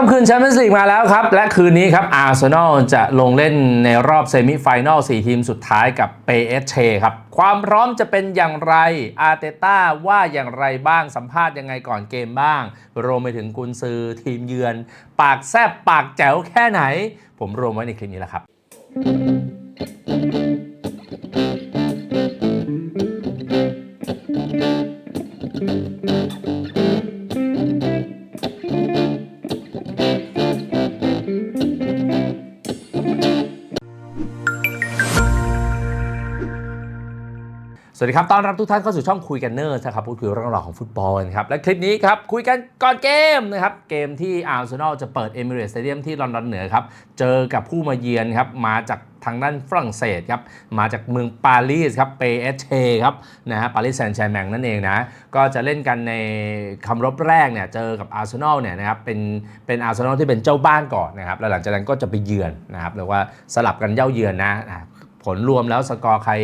ค่ำคืนแชมเปี้ยนส์ลีกมาแล้วครับ และคืนนี้ครับอาร์เซนอลจะลงเล่นในรอบเซมิไฟแนล4ทีมสุดท้ายกับเปเอสเชครับ ความพร้อมจะเป็นอย่างไรอาร์เตต้าว่าอย่างไรบ้างสัมภาษณ์ยังไงก่อนเกมบ้าง รวมไปถึงกุนซือทีมเยือน ปากแซบปากแจ๋วแค่ไหน ผมรวมไว้ในคลิปนี้แหละครับ สวัสดีครับ ต้อนรับทุกท่านเข้าสู่ช่องคุยกันเนอร์นะครับพูดคุยเรื่องราวของฟุตบอลครับ และคลิปนี้ครับ คุยกันก่อนเกมนะครับ เกมที่อาร์เซนอลจะเปิดเอมิเรตสเตเดียมที่ลอนดอนเหนือครับ เจอกับผู้มาเยือนครับ มาจากทางด้านฝรั่งเศสครับ มาจากเมืองปารีสครับเปเอชเชครับนะฮะปารีสแซงต์แชร์แมงนั่นเองนะ ก็จะเล่นกันในคำรบแรกเนี่ยเจอกับอาร์เซนอลเนี่ยนะครับเป็นเป็นอาร์เซนอลที่เป็นเจ้าบ้านก่อนนะครับแล้วหลังจากนั้นก็จะไปเยือนนะครับเรียกว่าสลับกันเย่าเยือนนะผลรวมแล้วสกอร์ใคร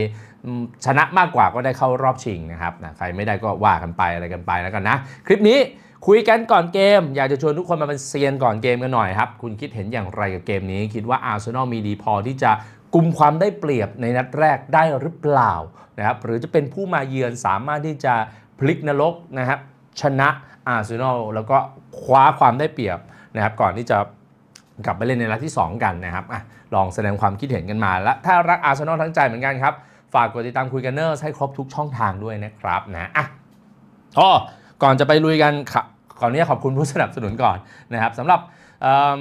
ชนะมากกว่าก็ได้เข้ารอบชิงนะครับนะใครไม่ได้ก็ว่ากันไปอะไรกันไปแล้วกันนะ คลิปนี้คุยกันก่อนเกม อยากจะชวนทุกคนมาเป็นเซียนก่อนเกมกันหน่อยครับ คุณคิดเห็นอย่างไรกับเกมนี้ คิดว่าอาร์เซนอลมีดีพอที่จะกลุ่มความได้เปรียบในนัดแรกได้หรือเปล่านะครับหรือจะเป็นผู้มาเยือนสามารถที่จะพลิกนรกนะครับชนะอาร์เซนอลแล้วก็คว้าความได้เปรียบนะครับ ก่อนที่จะกลับไปเล่นในนัดที่ 2 กันนะครับอะลองแสดงความคิดเห็นกันมาและถ้ารักอาร์เซนอลทั้งใจเหมือนกันครับ ฝากกดติดตามคุยกันเนอร์ให้ครบทุกช่องทางด้วยนะครับนะอะอ๋อก่อนจะไปลุยกันขอขออนุญาตขอบคุณผู้สนับสนุนก่อนนะครับสำหรับ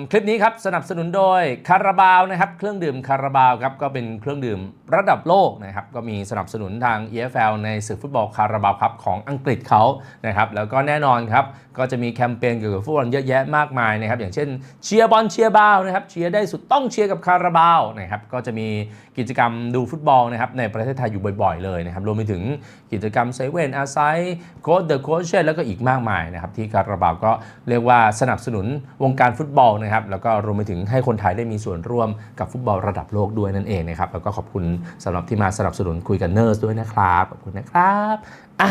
คลิปนี้ครับสนับสนุนโดยคาราบาวนะครับเครื่องดื่มคาราบาวครับก็เป็นเครื่องดื่มระดับโลกนะครับก็มีสนับสนุนทาง EFL ในศึกฟุตบอลคาราบาวครับของอังกฤษเขานะครับแล้วก็แน่นอนครับก็จะมีแคมเปญเกี่ยวกับฟุตบอลเยอะแยะมากมายนะครับอย่างเช่นเชียร์บอลเชียร์บาวนะครับเชียร์ได้สุดต้องเชียร์กับคาราบาวนะครับก็จะมีกิจกรรมดูฟุตบอลนะครับในประเทศไทยอยู่บ่อยๆเลยนะครับรวมไปถึงกิจกรรมเซเว่นอาไซโค้ดเดอะโค้ชแล้วก็อีกมากมายนะครับที่คาราบาวก็เรียกว่าสนับสนุนวงการฟุตุตบอลนะครับแล้วก็รวมไปถึงให้คนไทยได้มีส่วนร่วมกับฟุตบอลระดับโลกด้วยนั่นเองนะครับแล้วก็ขอบคุณสำหรับที่มาสนับสนุนคุยกันเนอร์สด้วยนะครับขอบคุณนะครับอะ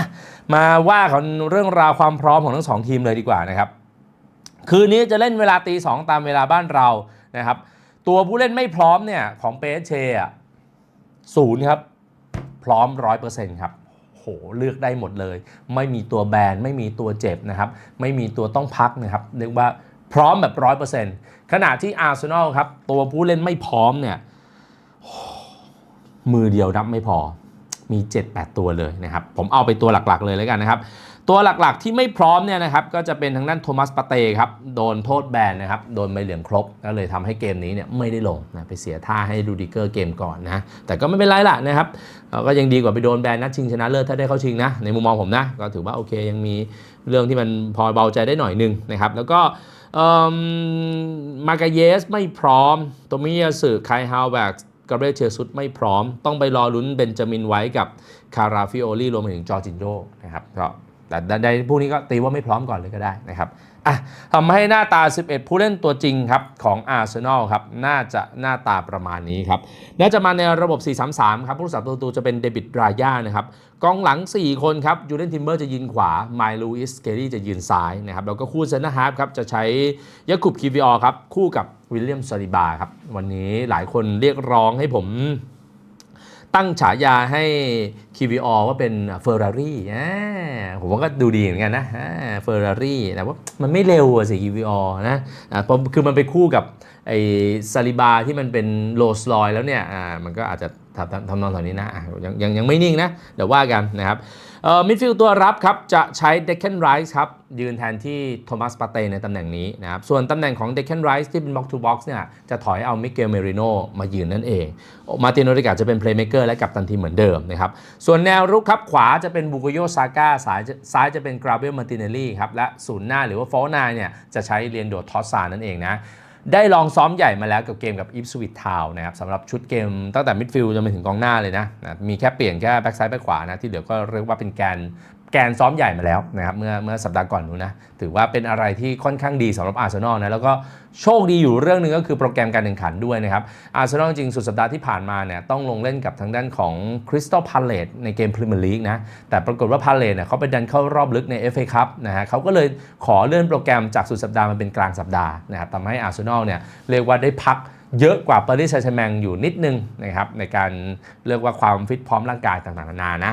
มาว่ากันเรื่องราวความพร้อมของทั้งสองทีมเลยดีกว่านะครับคืนนี้จะเล่นเวลาตีสองตามเวลาบ้านเรานะครับ ตัวผู้เล่นไม่พร้อมเนี่ยของเปเชอะศูนย์ครับ พร้อมร้อยเปอร์เซ็นต์ครับโหเลือกได้หมดเลย ไม่มีตัวแบนไม่มีตัวเจ็บนะครับ ไม่มีตัวต้องพักนะครับเรียกว่า พร้อมแบบร้อยเปอร์เซ็นต์ขณะที่อาร์เซนอลครับ ตัวผู้เล่นไม่พร้อมเนี่ยมือเดียวนับไม่พอมี 7-8 ตัวเลยนะครับ ผมเอาไปตัวหลักๆเลยแล้วกันนะครับ ตัวหลักๆที่ไม่พร้อมเนี่ยนะครับก็จะเป็นทางด้านโทมัสปาเต้ครับ โดนโทษแบนนะครับ โดนใบเหลืองครบ ก็เลยทำให้เกมนี้เนี่ยไม่ได้ลงนะไปเสียท่าให้ดูดิเกอร์เกมก่อนนะ แต่ก็ไม่เป็นไรล่ะนะครับ ก็ยังดีกว่าไปโดนแบนนัดชิงชนะเลิศถ้าได้เข้าชิงนะ ในมุมมองผมนะ ก็ถือว่าโอเคยังมีเรื่องที่มันพอเบาใจได้หน่อยนึงนะครับ แล้วก็ มากาเยสไม่พร้อมโตมิยาสึไคฮาวแบกกาเบรเชซุดไม่พร้อม ต้องไปรอลุ้นเบนจามินไว้กับคาราฟิโอลีรวมไปถึงจอร์จินโยนะครับก็แต่ในพวกนี้ก็ตีว่าไม่พร้อมก่อนเลยก็ได้นะครับ อะทำให้หน้าตา 11 ผู้เล่นตัวจริงครับของอาร์เซนอลครับน่าจะหน้าตาประมาณนี้ครับ น่าจะมาในระบบ 4-3-3 ครับ ผู้รักษาประตูจะเป็นเดวิดรายานะครับ กองหลัง 4 คนครับยูเลนทิมเบอร์จะยืนขวาไมลูอิสเกรี่จะยืนซ้ายนะครับ แล้วก็คู่เซนต์ฮาร์ฟครับ จะใช้ยาคุบคิวิออครับ คู่กับวิลเลียมซาลิบาครับ วันนี้หลายคนเรียกร้องให้ผม ตั้งฉายาให้ KVO ว่าเป็นเฟอร์รารี่ผมว่าก็ดูดีเหมือนกันนะเฟอร์รารี่แต่ว่ามันไม่เร็วอะสิ KVO นะพราะคือมันไปคู่กับไอ้ซาลิบาที่มันเป็นโรสลอยแล้วเนี่ยมันก็อาจจะ ทำทำทำนองแถวนี้นะยังยังยังไม่นิ่งนะ เดี๋ยวว่ากันนะครับมิดฟิลด์ตัวรับครับ จะใช้เดค a คนไรส์ครับ ยืนแทนที่โทมัสปาเต้ในตำแหน่งนี้นะครับ ส่วนตำแหน่งของเดค a คนไรส์ที่เป็นบ็อก to บ็อกซ์เนี่ยจะถอยเอามิเกลเมริโนมายืนนั่นเอง มาตินโอริกาจะเป็นเพลย์เมเกอร์และกัปตันทีเหมือนเดิมนะครับ ส่วนแนวรุกครับ ขวาจะเป็นบุกโยซาก้าซ้ายซ้ายจะเป็นกราเบลมาตินเนลลี่ครับ และศูนย์หน้าหรือว่าฟอลนายเนี่ยจะใช้เรียนโดดทอสซานั่นเองนะ ได้ลองซ้อมใหญ่มาแล้วกับเกมกับอิฟสวิตทาวนะครับสำหรับชุดเกมตั้งแต่มิดฟิลด์จนไปถึงกองหน้าเลยนะนะ มีแค่เปลี่ยนแค่แบ็กซ้ายแบ็กขวานะ ที่เหลือก็เรียกว่าเป็นแกน แกนซ้อมใหญ่มาแล้วนะครับเมื่อเมื่อสัปดาห์ก่อนนู้นนะถือว่าเป็นอะไรที่ค่อนข้างดีสำหรับอาร์เซนอลนะแล้วก็โชคดีอยู่เรื่องหนึ่งก็คือโปรแกรมการแข่งขันด้วยนะครับอาร์เซนอลจริงสุดสัปดาห์ที่ผ่านมาเนี่ยต้องลงเล่นกับทางด้านของคริสตัลพาเลตในเกมพรีเมียร์ลีกนะแต่ปรากฏว่าพาเลตเนี่ยเขาไปดันเข้ารอบลึกใน FA คัพนะฮะเขาก็เลยขอเลื่อนโปรแกรมจากสุดสัปดาห์มาเป็นกลางสัปดาห์นะครับทำให้อาร์เซนอลเนี่ยเรียกว่าได้พัก เยอะกว่าปารีสแซงต์แชร์แมงอยู่นิดนึงนะครับในการเรียกว่าความฟิตพร้อมร่างกายต่างๆนานานะ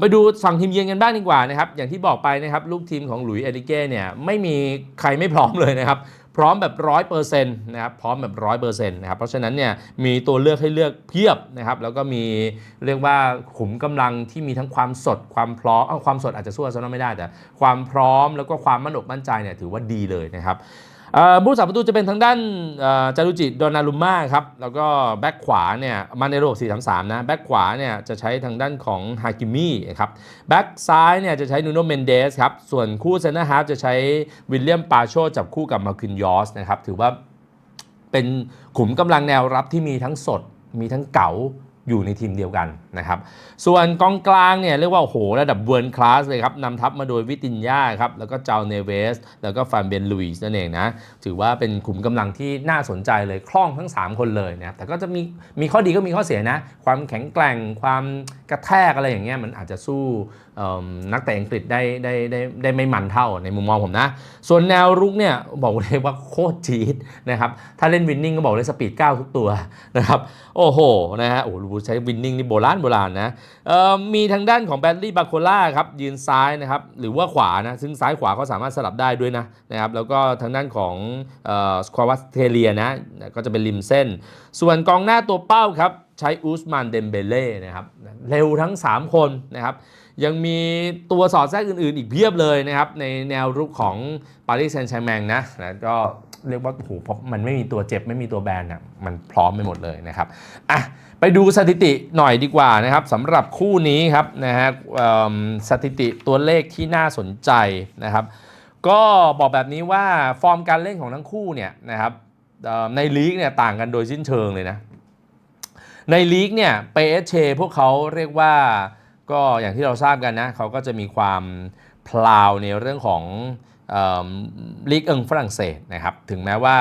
ไปดูฝั่งทีมเยือนกันบ้างดีกว่านะครับอย่างที่บอกไปนะครับลูกทีมของหลุยส์เอริเก้เนี่ยไม่มีใครไม่พร้อมเลยนะครับพร้อมแบบร้อยเปอร์เซ็นต์นะครับพร้อมแบบร้อยเปอร์เซ็นต์นะครับเพราะฉะนั้นเนี่ยมีตัวเลือกให้เลือกเพียบนะครับแล้วก็มีเรียกว่าขุมกำลังที่มีทั้งความสดความพร้อมความสดอาจจะสู้อาร์เซนอลไม่ได้แต่ ความพร้อมแล้วก็ความมั่นอกมั่นใจเนี่ยถือว่าดีเลยนะครับ ผู้สาประตูจะเป็นทางด้านจารุจิโดนารุม่าครับ แล้วก็แบ็คขวาเนี่ยมาในระบบ4 3 3นะ แบ็คขวาเนี่ยจะใช้ทางด้านของฮากิมี่ครับแบ็คซ้ายเนี่ยจะใช้นูโนเมนเดสครับ ส่วนคู่เซนเตอร์ฮาฟจะใช้วิลเลียมปาโชจับคู่กับมาคินยอสนะครับ ถือว่าเป็นขุมกำลังแนวรับที่มีทั้งสดมีทั้งเก๋า อยู่ในทีมเดียวกันนะครับ ส่วนกองกลางเนี่ยเรียกว่าโหระดับเวิร์นคลาสเลยครับนำทัพมาโดยวิตินยาครับ แล้วก็เจ้าเนเวส แล้วก็ฟานเบนลุยส์นั่นเองนะ ถือว่าเป็นขุมกำลังที่น่าสนใจเลย คล่องทั้ง 3 คนเลยนะแต่ก็จะมีมีข้อดีก็มีข้อเสียนะ ความแข็งแกร่งความกระแทกอะไรอย่างเงี้ยมันอาจจะสู้นักเตะอังกฤษได้ได้ได้ได้ไม่มันเท่าในมุมมองผมนะ ส่วนแนวรุกเนี่ยบอกเลยว่าโคตรจี๊ดนะครับถ้าเล่นวินนิ่งก็บอกเลยสปีด 9 ทุกตัวนะครับโอ้โหนะฮะโอ้โหใช้วินนิ่งนี่โบราณโบราณนะมีทางด้านของแบดลี่บาโคล่าครับยืนซ้ายนะครับหรือว่าขวานะซึ่งซ้ายขวาเขาสามารถสลับได้ด้วยนะนะครับแล้วก็ทางด้านของสควอวัสเทเลียนะก็จะเป็นริมเส้น ส่วนกองหน้าตัวเป้าครับใช้อุสมานเดมเบเล่นะครับเร็วทั้ง 3 คนนะครับ ยังมีตัวสอดแทรกอื่นๆ อีกเพียบเลยนะครับ ในแนวรุกของปารีสแซงต์แชร์แมงนะนะก็เรียกว่าโอ้โหพมันไม่มีตัวเจ็บไม่มีตัวแบนนะมันพร้อมไปหมดเลยนะครับอะไปดูสถิติหน่อยดีกว่านะครับสำหรับคู่นี้ครับนะฮะสถิติตัวเลขที่น่าสนใจนะครับ ก็บอกแบบนี้ว่าฟอร์มการเล่นของทั้งคู่เนี่ยนะครับในลีกเนี่ยต่างกันโดยสิ้นเชิงเลยนะในลีกเนี่ยเปเชพวกเขาเรียกว่า ก็อย่างที่เราทราบกันนะเขาก็จะมีความพลาวในเรื่องของลีกเอิงฝรั่งเศสนะครับถึงแม้ว่า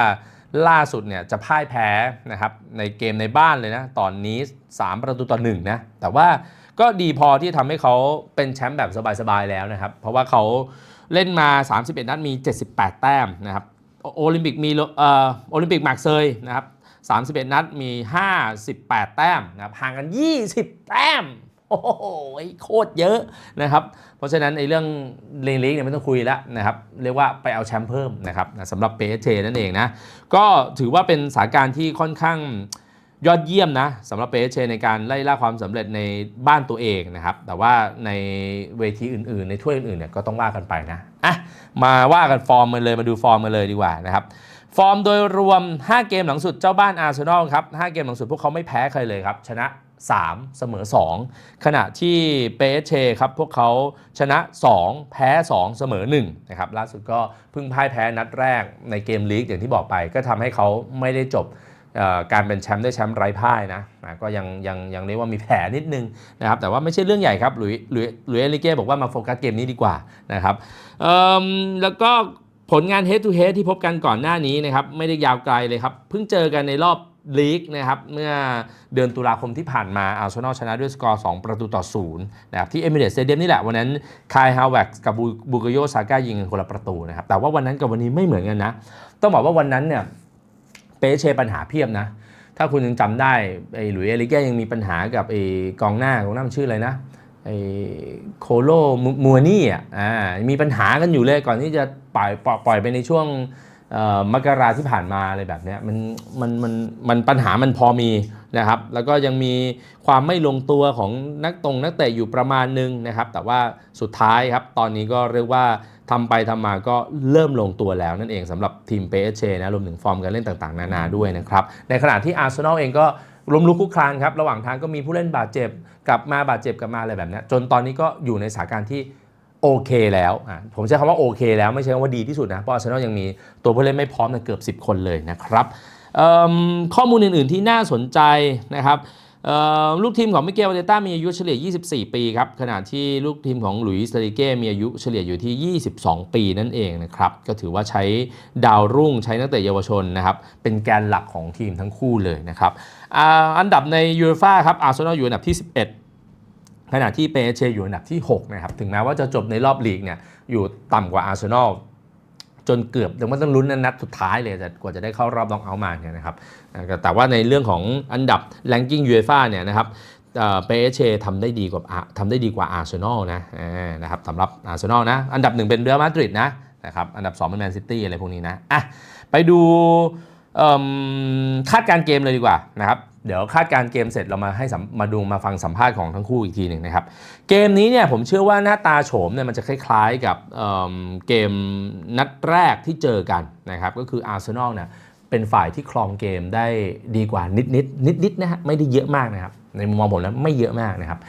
ล่าสุดเนี่ยจะพ่ายแพ้นะครับในเกมในบ้านเลยนะตอนนี้ 3 ประตูต่อ1นะแต่ว่าก็ดีพอที่ทำให้เขาเป็นแชมป์แบบสบายๆแล้วนะครับ เพราะว่าเขาเล่นมา 31 นัดมี 78 แต้มนะครับโอลิมปิกมีเอ่อโอลิมปิกมากเซยนะครับ31 นัดมี 58 แต้มนะครับห่างกัน 20 แต้ม โอ้โหโคตรเยอะนะครับ เพราะฉะนั้นไอ้เรื่องเลนลีกเนี่ยไม่ต้องคุยแล้วนะครับ เรียกว่าไปเอาแชมป์เพิ่มนะครับสำหรับเปเชนั่นเองนะ ก็ถือว่าเป็นสถานการณ์ที่ค่อนข้างยอดเยี่ยมนะสำหรับเปเชในการไล่ล่าความสำเร็จในบ้านตัวเองนะครับ แต่ว่าในเวทีอื่นๆ ในถ้วยอื่นๆเนี่ยก็ต้องว่ากันไปนะอะมาว่ากันฟอร์มมันเลยมาดูฟอร์มมันเลยดีกว่านะครับฟอร์มโดยรวม 5 เกมหลังสุดเจ้าบ้านอาร์เซนอลครับ5เกมหลังสุดพวกเขาไม่แพ้ใครเลยครับชนะ 3 เสมอ 2 ขณะที่เปเชครับพวกเขาชนะ 2 แพ้ 2 เสมอ1นะครับล่าสุดก็เพิ่งพ่ายแพ้นัดแรกในเกมลีกอย่างที่บอกไป ก็ทำให้เขาไม่ได้จบการเป็นแชมป์ได้แชมป์ไร้พ่ายนะนะ ก็ยังยังยังเรียกว่ามีแผลนิดนึงนะครับ แต่ว่าไม่ใช่เรื่องใหญ่ครับหลุยหลุยหลุยเอลิเก้บอกว่ามาโฟกัสเกมนี้ดีกว่านะครับแล้วก็ผลงาน head to head ที่พบกันก่อนหน้านี้นะครับ ไม่ได้ยาวไกลเลยครับ เพิ่งเจอกันในรอบ ลีกนะครับเมื่อเดือนตุลาคมที่ผ่านมาอาร์เซนอลชนะด้วยสกอร์ 2 ประตูต่อ0นะครับที่เอมิเรตสเตเดียมนี่แหละวันนั้นคายฮาวเวกกับบูกโยซาก้ายิงกันคนละประตูนะครับแต่ว่าวันนั้นกับวันนี้ไม่เหมือนกันนะ ต้องบอกว่าวันนั้นเนี่ยเปเชปัญหาเพียบนะถ้าคุณยังจำได้ไอ้หลุยเอลิเก้ยังมีปัญหากับไอ้กองหน้ากองหน้าชื่ออะไรนะไอ้โคโลมัวนี่อะมีปัญหากันอยู่เลยก่อนที่จะปล่อยปล่อยไปในช่วง มกราที่ผ่านมาอะไรแบบนี้มันมันมันมันปัญหามันพอมีนะครับ แล้วก็ยังมีความไม่ลงตัวของนักตรงนักเตะอยู่ประมาณนึงนะครับ แต่ว่าสุดท้ายครับ ตอนนี้ก็เรียกว่าทำไปทำมาก็เริ่มลงตัวแล้วนั่นเองสำหรับทีมเปเชนะรวมถึงฟอร์มการเล่นต่างๆ นานาด้วยนะครับ ในขณะที่อาร์เซนอลเองก็ล้มลุกคลุกคลานครับ ระหว่างทางก็มีผู้เล่นบาดเจ็บ กลับมาบาดเจ็บกลับมาอะไรแบบนี้จนตอนนี้ก็อยู่ในสถานการณ์ที่ โอเคแล้วผมใช้คำว่าโอเคแล้วไม่ใช่คำว่าดีที่สุดนะเพราะอาร์เซนอลยังมีตัวผู้เล่นไม่พร้อมในเกือบ 10 คนเลยนะครับข้อมูลอื่น ๆ ที่น่าสนใจนะครับลูกทีมของมิเกลอาเตต้ามีอายุเฉลี่ย 24 ปีครับขณะที่ลูกทีมของหลุยส์เซริเก้มีอายุเฉลี่ยอยู่ที่ 22 ปีนั่นเองนะครับก็ถือว่าใช้ดาวรุ่งใช้นักเตะเยาวชนนะครับเป็นแกนหลักของทีมทั้งคู่เลยนะครับอันดับในยูโรฟ้าครับอาร์เซนอลอยู่อันดับที่ 11 ขณะที่เปเชอยู่อันดับที่ 6 นะครับ ถึงแม้ว่าจะจบในรอบลีกเนี่ยอยู่ต่ำกว่าอาร์เซนอลจนเกือบยังไม่ต้องลุ้นนัดสุดท้ายเลยแต่กว่าจะได้เข้ารอบน็อกเอาท์มาเนี่ยนะครับอ่แต่ว่าในเรื่องของอันดับ ranking UEFA เนี่ยนะครับเปเชทำได้ดีกว่าทำได้ดีกว่าอาร์เซนอลนะนะครับสำหรับอาร์เซนอลนะอันดับหนึ่งเป็นเรอัลมาดริดนะนะครับอันดับ2เป็นแมนซิตี้อะไรพวกนี้นะอะไปดูคาดการ์เกมเลยดีกว่านะครับ เดี๋ยวคาดการเกมเสร็จเรามาให้มมาดูมาฟังสัมภาษณ์ของทั้งคู่อีกทีหนึ่งนะครับ เกมนี้เนี่ยผมเชื่อว่าหน้าตาโฉมเนี่ยมันจะคล้ายๆกับเเกมนัดแรกที่เจอกันนะครับ ก็คืออาร์เซนอลเนี่ยเป็นฝ่ายที่ครองเกมได้ดีกว่านิดๆนิดๆนะฮะไม่ได้เยอะมากนะครับ ในมุมมองผมแล้วไม่เยอะมากนะครับ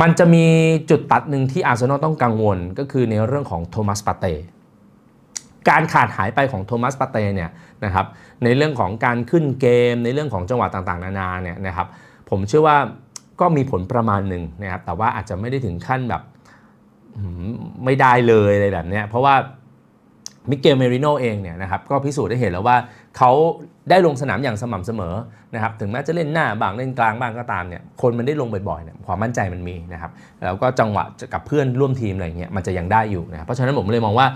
มันจะมีจุดตัดหนึ่งที่อาร์เซนอลต้องกังวลก็คือในเรื่องของโทมัสปาเต การขาดหายไปของโทมัสปาเต้เนี่ยนะครับในเรื่องของการขึ้นเกม ในเรื่องของจังหวะต่างๆ นานาเนี่ยนะครับผมเชื่อว่าก็มีผลประมาณหนึ่งนะครับแต่ว่าอาจจะไม่ได้ถึงขั้นแบบไม่ได้เลยอะไรแบบนี้เพราะว่ามิเกลเมริโนเองเนี่ยนะครับก็พิสูจน์ได้เห็นแล้วว่าเขาได้ลงสนามอย่างสม่ำเสมอนะครับถึงแม้จะเล่นหน้าบ้างเล่นกลางบ้างก็ตามเนี่ยคนมันได้ลงบ่อยๆเนี่ยความมั่นใจมันมีนะครับแล้วก็จังหวะกับเพื่อนร่วมทีมอะไรเงี้ยมันจะยังได้อยู่นะครับเพราะฉะนั้นผมเลยมองว่า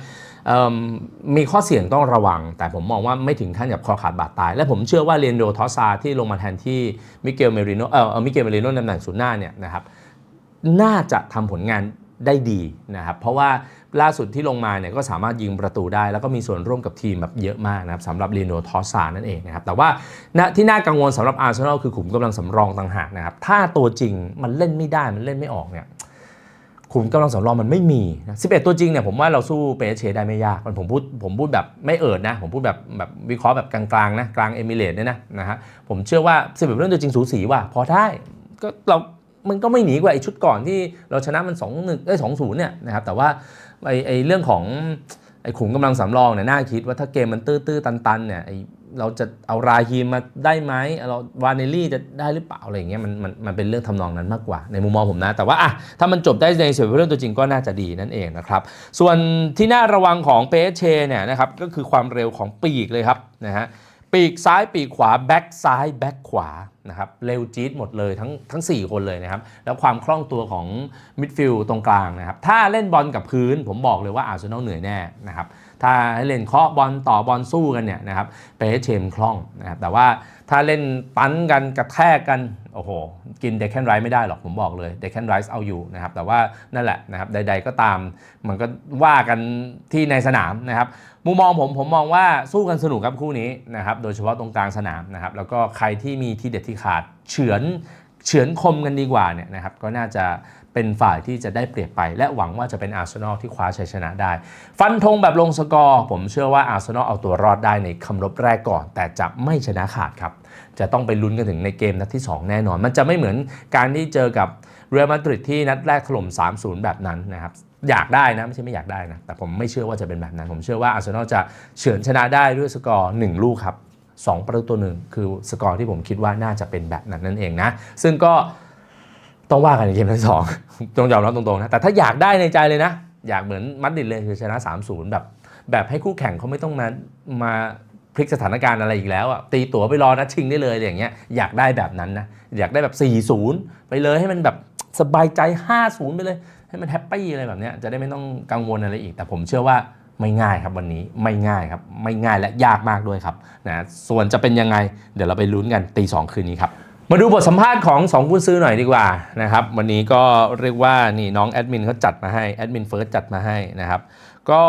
มีข้อเสี่ยงต้องระวัง แต่ผมมองว่าไม่ถึงขั้นกับคอขาดบาดตาย และผมเชื่อว่าเรนโดทอซาที่ลงมาแทนที่มิเกลเมริโนเออเอ่อมิเกลเมริโนตำแหน่งศูนย์หน้าเนี่ยนะครับน่าจะทำผลงานได้ดีนะครับเพราะว่าล่าสุดที่ลงมาเนี่ยก็สามารถยิงประตูได้ แล้วก็มีส่วนร่วมกับทีมแบบเยอะมากนะครับสำหรับเรนโดทอสซานั่นเองนะครับแต่ว่าณที่น่ากังวลสำหรับอาร์เซนอลคือขุมกำลังสำรองต่างหากนะครับถ้าตัวจริงมันเล่นไม่ได้มันเล่นไม่ออกเนี่ย ขุมกำลังสำรองมันไม่มีนะ11 ตัวจริงเนี่ยผมว่าเราสู้เปเชได้ไม่ยากมันผมพูดผมพูดแบบไม่เอิดนะ ผมพูดแบบแบบวิเคราะห์แบบกลางๆนะกลางเอมิเรตเนี่ยนะนะฮะผมเชื่อว่า 11เรื่องตัวจริงสูสีว่ะพอได้ก็เรามันก็ไม่หนีกว่าไอ้ชุดก่อนที่เราชนะมัน2 1เอ้ย2 0เนี่ยนะครับแต่ว่าไอ้ไอ้เรื่องของไอ้ขุมกำลังสำรองเนี่ยน่าคิดว่าถ้าเกมมันตื้อๆตันๆเนี่ยไอ้ เราจะเอาราฮีมมาได้ไหมเราวาเนลลี่จะได้หรือเปล่าอะไรอย่างเงี้ยมันมันมันเป็นเรื่องทำนองนั้นมากกว่าในมุมมองผมนะ แต่ว่าอะถ้ามันจบได้ในเสียเรื่องตัวจริงก็น่าจะดีนั่นเองนะครับ ส่วนที่น่าระวังของเปเชเนี่ยนะครับก็คือความเร็วของปีกเลยครับนะฮะปีกซ้ายปีกขวาแบ็กซ้ายแบ็กขวานะครับเร็วจี๊ดหมดเลยทั้งทั้ง 4 คนเลยนะครับ แล้วความคล่องตัวของมิดฟิลด์ตรงกลางนะครับ ถ้าเล่นบอลกับพื้นผมบอกเลยว่าอาร์เซนอลเหนื่อยแน่นะครับ ถ้าให้เล่นเคาะบอลต่อบอลสู้กันเนี่ยนะครับเปเชมคล่องนะครับแต่ว่าถ้าเล่นปั้นกันกระแทกกันโอ้โหกินเดคแคนไรไม่ได้หรอกผมบอกเลยเดคแคนไรส์เอาอยู่นะครับแต่ว่านั่นแหละนะครับใด ๆก็ตามมันก็ว่ากันที่ในสนามนะครับมุมมองผมผมมองว่าสู้กันสนุกครับคู่นี้นะครับโดยเฉพาะตรงกลางสนามนะครับแล้วก็ใครที่มีที่เด็ดที่ขาดเฉือนเฉือนคมกันดีกว่าเนี่ยนะครับก็น่าจะ เป็นฝ่ายที่จะได้เปรียบไป และหวังว่าจะเป็นอาร์เซนอลที่คว้าชัยชนะได้ ฟันธงแบบลงสกอร์ผมเชื่อว่าอาร์เซนอลเอาตัวรอดได้ในคำรบแรกก่อน แต่จะไม่ชนะขาดครับ จะต้องไปลุ้นกันถึงในเกมนัดที่ 2 แน่นอน มันจะไม่เหมือนการที่เจอกับเรอัลมาดริดที่นัดแรกถล่ม 3-0 แบบนั้นนะครับอยากได้นะ ไม่ใช่ไม่อยากได้นะ แต่ผมไม่เชื่อว่าจะเป็นแบบนั้น ผมเชื่อว่าอาร์เซนอลจะเฉือนชนะได้ด้วยสกอร์ 1 ลูกครับ 2 ประตูตัวหนึ่งคือสกอร์ที่ผมคิดว่าน่าจะเป็นแบบนั้นนั่นเองนะ ซึ่งก็ ต้องว่ากันในเกมที่สองต้องยอมรับตรงๆนะ แต่ถ้าอยากได้ในใจเลยนะ อยากเหมือนมัดริดเลยคือชนะ 3-0 แบบ แบบให้คู่แข่งเขาไม่ต้องมามาพลิกสถานการณ์อะไรอีกแล้วอะตีตั๋วไปรอนัดชิงได้เลยอะไรอย่างเงี้ยอยากได้แบบนั้นนะอยากได้แบบ 4-0 ไปเลยให้มันแบบสบายใจ 5-0 ไปเลย ให้มันแฮปปี้อะไรแบบเนี้ยจะได้ไม่ต้องกังวลอะไรอีก แต่ผมเชื่อว่าไม่ง่ายครับวันนี้ไม่ง่ายครับ ไม่ง่ายและยากมากด้วยครับนะส่วนจะเป็นยังไง เดี๋ยวเราไปลุ้นกันตีสองคืนนี้ครับ มาดูบทสัมภาษณ์ของ2คุณซื้อหน่อยดีกว่านะครับ วันนี้ก็เรียกว่านี่น้องแอดมินเขาจัดมาให้แอดมินเฟิร์สจัดมาให้นะครับ ก็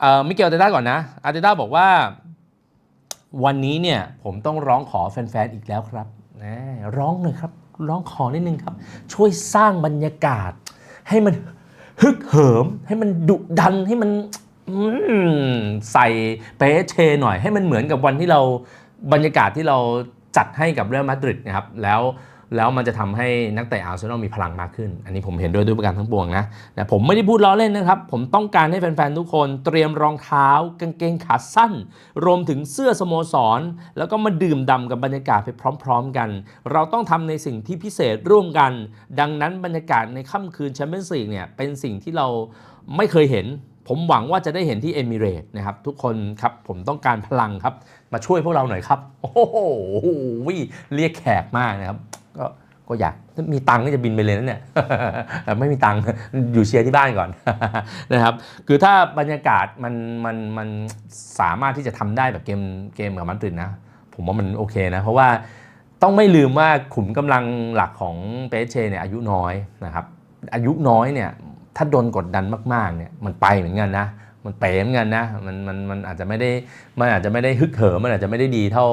เอ่อมิเกลอาร์เตต้าก่อนนะอาร์เตต้าบอกว่า วันนี้เนี่ยผมต้องร้องขอแฟนๆอีกแล้วครับนะร้องหน่อยครับ ร้องขอนิดนึงครับ ช่วยสร้างบรรยากาศ ให้มันฮึกเหิม ให้มันดุดันให้มันอืมใส่เปเชหน่อย ให้มันเหมือนกับวันที่เราบรรยากาศที่เรา จัดให้กับเรอัลมาดริดนะครับแล้วแล้วมันจะทำให้นักเตะอาร์เซนอลมีพลังมากขึ้น อันนี้ผมเห็นด้วยด้วยประการทั้งปวงนะนะผมไม่ได้พูดล้อเล่นนะครับ ผมต้องการให้แฟนๆ ทุกคนเตรียมรองเท้ากางเกงขาสั้น รวมถึงเสื้อสโมสร แล้วก็มาดื่มด่ำกับบรรยากาศไปพร้อม ๆ กัน เราต้องทำในสิ่งที่พิเศษร่วมกัน ดังนั้นบรรยากาศในค่ำคืนแชมเปี้ยนส์ลีกเนี่ยเป็นสิ่งที่เราไม่เคยเห็น ผมหวังว่าจะได้เห็นที่เอมิเรต์นะครับทุกคนครับผมต้องการพลังครับ มาช่วยพวกเราหน่อยครับ โอ้โหวิเรียกแขกมากนะครับ ก็ก็อยากถ้ามีตังค์ก็จะบินไปเลยนะเนี่ยแต่ไม่มีตังค์อยู่เชียร์ที่บ้านก่อนนะครับ คือถ้าบรรยากาศมันมันมันสามารถที่จะทำได้แบบเกมเกมกับมาดริดนะ ผมว่ามันโอเคนะ เพราะว่าต้องไม่ลืมว่าขุมกำลังหลักของเปเชเนี่ยอายุน้อยนะครับอายุน้อยเนี่ย ถ้าโดนกดดันมากๆเนี่ยมันไปเหมือนกันนะ มันเป๋เหมือนกันนะมันมันมันอาจจะไม่ได้มันอาจจะไม่ได้ฮึกเหิมมันอาจจะไม่ได้ดีเท่า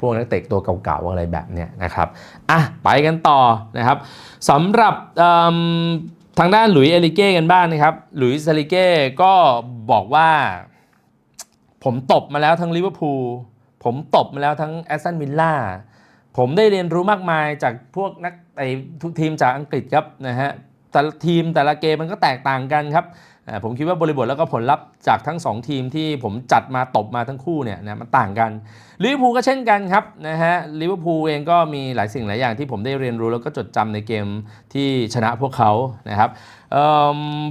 พวกนักเตะตัวเก่าๆอะไรแบบเนี้ยนะครับอะไปกันต่อนะครับสำหรับทางด้านหลุยส์เอลิเก้กันบ้างนะครับหลุยส์เอลิเก้ก็บอกว่าผมตบมาแล้วทั้งลิเวอร์พูลผมตบมาแล้วทั้งแอสตันวิลล่าผมได้เรียนรู้มากมายจากพวกนักไอ้ทุกทีมจากอังกฤษครับนะฮะ แต่ทีมแต่ละเกมมันก็แตกต่างกันครับ ผมคิดว่าบริบทแล้วก็ผลลัพธ์จากทั้ง 2 ทีมที่ผมจัดมาตบมาทั้งคู่เนี่ยนะมันต่างกันลิเวอร์พูลก็เช่นกันครับนะฮะลิเวอร์พูลเองก็มีหลายสิ่งหลายอย่างที่ผมได้เรียนรู้แล้วก็จดจำในเกมที่ชนะพวกเขานะครับเอ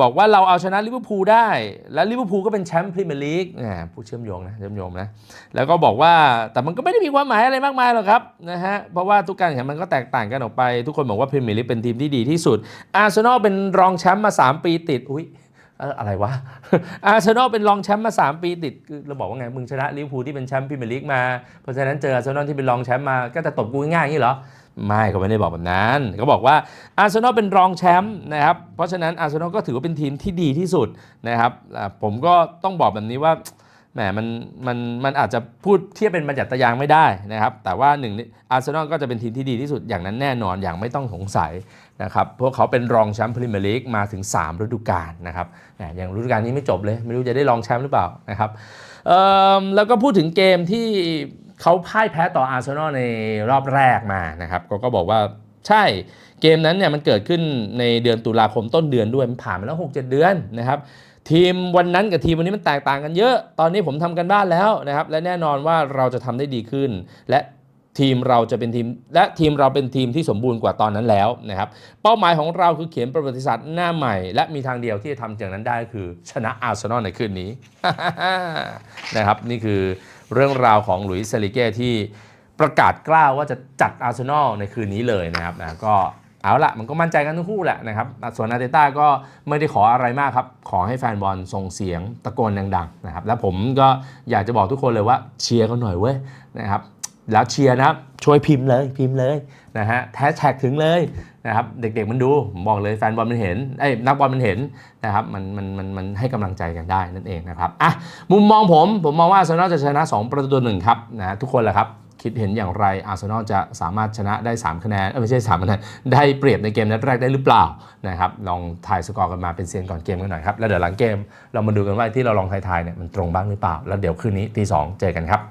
บอกว่าเราเอาชนะลิเวอร์พูลได้ และลิเวอร์พูลก็เป็นแชมป์พรีเมียร์ลีกอ่าผู้เชื่อมโยงนะเชื่อมโยงนะแล้วก็บอกว่าแต่มันก็ไม่ได้มีความหมายอะไรมากมายหรอกครับนะฮะเพราะว่าทุกการแข่งขันมันก็แตกต่างกันออกไป ทุกคนบอกว่าพรีเมียร์ลีกเป็นทีมที่ดีที่สุดอาร์เซนอลเป็นรองแชมป์มา 3 ปีติดอุ้ย เอออะไรวะ อาร์เซนอลเป็นรองแชมป์มา 3 ปีติดคือเราบอกว่าไง มึงชนะลิเวอร์พูลที่เป็นแชมป์พรีเมียร์ลีกมา เพราะฉะนั้นเจออาร์เซนอลที่เป็นรองแชมป์มาก็จะตบกูง่ายๆอย่างนี้เหรอ ไม่ก็ไม่ได้บอกแบบนั้นก็บอกว่าอาร์เซนอลเป็นรองแชมป์นะครับ เพราะฉะนั้นอาร์เซนอลก็ถือว่าเป็นทีมที่ดีที่สุดนะครับผมก็ต้องบอกแบบนี้ว่าแหมมันมันมันอาจจะพูดเทียบเป็นบรรยัตยางไม่ได้นะครับ แต่ว่าหนึ่งอาร์เซนอลก็จะเป็นทีมที่ดีที่สุดอย่างนั้นแน่นอนอย่างไม่ต้องสงสัย นะครับพวกเขาเป็นรองแชมป์พรีเมียร์ลีกมาถึง 3 ฤดูกาลนะครับอย่างฤดูกาลนี้ไม่จบเลย ไม่รู้จะได้รองแชมป์หรือเปล่านะครับแล้วก็พูดถึงเกมที่เขาพ่ายแพ้ต่ออาร์เซนอลในรอบแรกมานะครับก็ก็บอกว่าใช่เกมนั้นเนี่ยมันเกิดขึ้นในเดือนตุลาคมต้นเดือนด้วยมันผ่านมาแล้ว6-7 เดือนนะครับทีมวันนั้นกับทีมวันนี้มันแตกต่างกันเยอะ ตอนนี้ผมทำกันบ้านแล้วนะครับ และแน่นอนว่าเราจะทำได้ดีขึ้น และ ทีมเราจะเป็นทีม และทีมเราเป็นทีมที่สมบูรณ์กว่าตอนนั้นแล้วนะครับ เป้าหมายของเราคือเขียนประวัติศาสตร์หน้าใหม่ และมีทางเดียวที่จะทำอย่างนั้นได้คือชนะอาร์เซนอลในคืนนี้นะครับนี่คือเรื่องราวของหลุยส์เซลิเก้ที่ประกาศกล้าวว่าจะจัดอาร์เซนอลในคืนนี้เลยนะครับนะก็เอาละมันก็มั่นใจกันทั้งคู่แหละนะครับอะส่วนอาร์เตต้าก็ไม่ได้ขออะไรมากครับ ขอให้แฟนบอลส่งเสียงตะโกนดังๆนะครับ แล้วผมก็อยากจะบอกทุกคนเลยว่าเชียร์กันหน่อยเว้ยนะครับ แล้วเชียร์นะครับช่วยพิมพ์เลยพิมพ์เลยนะฮะแฮชแท็กถึงเลยนะครับเด็กๆมันดูผมบอกเลยแฟนบอลมันเห็นเอ้นักบอลมันเห็นนะครับมันมันมันมันให้กำลังใจกันได้นั่นเองนะครับอะมุมมองผมผมมองว่าอาร์เซนอลจะชนะ 2 ประตูต่อหนึ่งครับนะทุกคนแหละครับคิดเห็นอย่างไรอาร์เซนอลจะสามารถชนะได้ 3 คะแนนไม่ใช่3คะแนนได้เปรียบในเกมนัดแรกได้หรือเปล่านะครับลองถ่ายสกอร์กันมาเป็นเซียนก่อนเกมกันหน่อยครับแล้วเดี๋ยวหลังเกมเรามาดูกันว่าที่เราลองทายๆเนี่ยมันตรงบ้างหรือเปล่า แล้วเดี๋ยวคืนนี้ตีสองเจอกันครับ